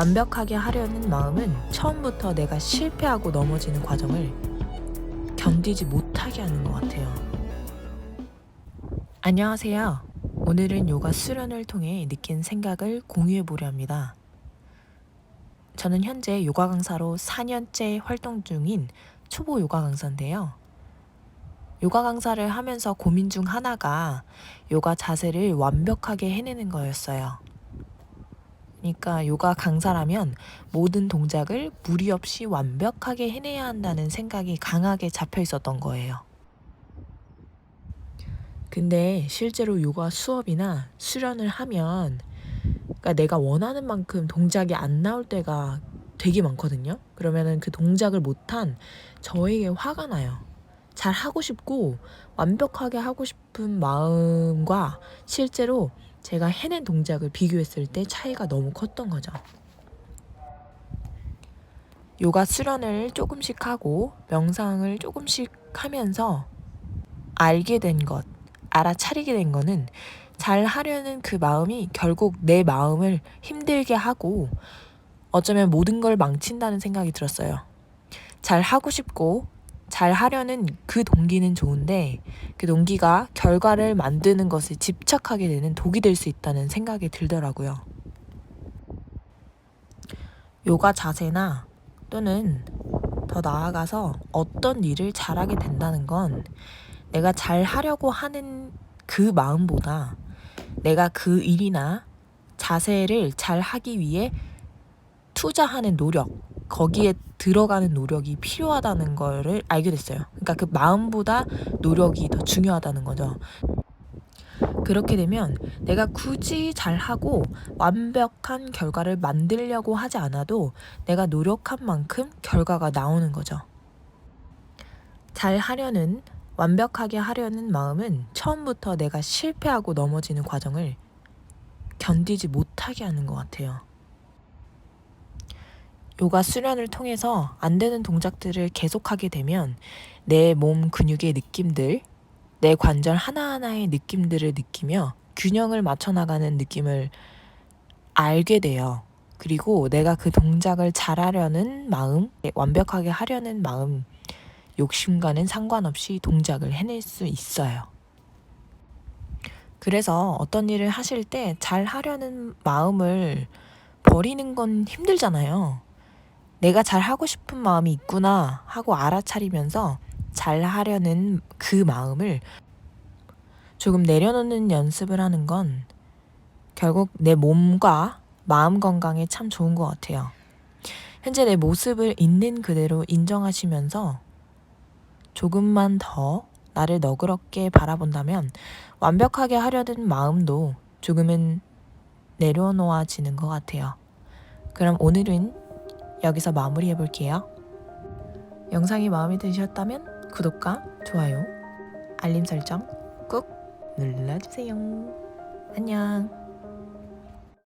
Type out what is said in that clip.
완벽하게 하려는 마음은 처음부터 내가 실패하고 넘어지는 과정을 견디지 못하게 하는 것 같아요. 안녕하세요. 오늘은 요가 수련을 통해 느낀 생각을 공유해 보려 합니다. 저는 현재 요가 강사로 4년째 활동 중인 초보 요가 강사인데요. 요가 강사를 하면서 고민 중 하나가 요가 자세를 완벽하게 해내는 거였어요. 그러니까 요가 강사라면 모든 동작을 무리 없이 완벽하게 해내야 한다는 생각이 강하게 잡혀 있었던 거예요. 근데 실제로 요가 수업이나 수련을 하면 그러니까 내가 원하는 만큼 동작이 안 나올 때가 되게 많거든요. 그러면은 그 동작을 못한 저에게 화가 나요. 잘 하고 싶고 완벽하게 하고 싶은 마음과 실제로 제가 해낸 동작을 비교했을 때 차이가 너무 컸던 거죠. 요가 수련을 조금씩 하고 명상을 조금씩 하면서 알게 된 것, 알아차리게 된 거는 잘 하려는 그 마음이 결국 내 마음을 힘들게 하고 어쩌면 모든 걸 망친다는 생각이 들었어요. 잘 하고 싶고 잘 하려는 그 동기는 좋은데 그 동기가 결과를 만드는 것에 집착하게 되는 독이 될 수 있다는 생각이 들더라고요. 요가 자세나 또는 더 나아가서 어떤 일을 잘하게 된다는 건 내가 잘 하려고 하는 그 마음보다 내가 그 일이나 자세를 잘 하기 위해 투자하는 노력, 거기에 들어가는 노력이 필요하다는 거를 알게 됐어요. 그러니까 그 마음보다 노력이 더 중요하다는 거죠. 그렇게 되면 내가 굳이 잘하고 완벽한 결과를 만들려고 하지 않아도 내가 노력한 만큼 결과가 나오는 거죠. 잘 하려는, 완벽하게 하려는 마음은 처음부터 내가 실패하고 넘어지는 과정을 견디지 못하게 하는 것 같아요. 요가 수련을 통해서 안 되는 동작들을 계속하게 되면 내 몸 근육의 느낌들, 내 관절 하나하나의 느낌들을 느끼며 균형을 맞춰 나가는 느낌을 알게 돼요. 그리고 내가 그 동작을 잘하려는 마음, 완벽하게 하려는 마음, 욕심과는 상관없이 동작을 해낼 수 있어요. 그래서 어떤 일을 하실 때 잘 하려는 마음을 버리는 건 힘들잖아요. 내가 잘 하고 싶은 마음이 있구나 하고 알아차리면서 잘 하려는 그 마음을 조금 내려놓는 연습을 하는 건 결국 내 몸과 마음 건강에 참 좋은 것 같아요. 현재 내 모습을 있는 그대로 인정하시면서 조금만 더 나를 너그럽게 바라본다면 완벽하게 하려는 마음도 조금은 내려놓아지는 것 같아요. 그럼 오늘은 여기서 마무리해 볼게요. 영상이 마음에 드셨다면 구독과 좋아요, 알림 설정 꾹 눌러주세요. 안녕.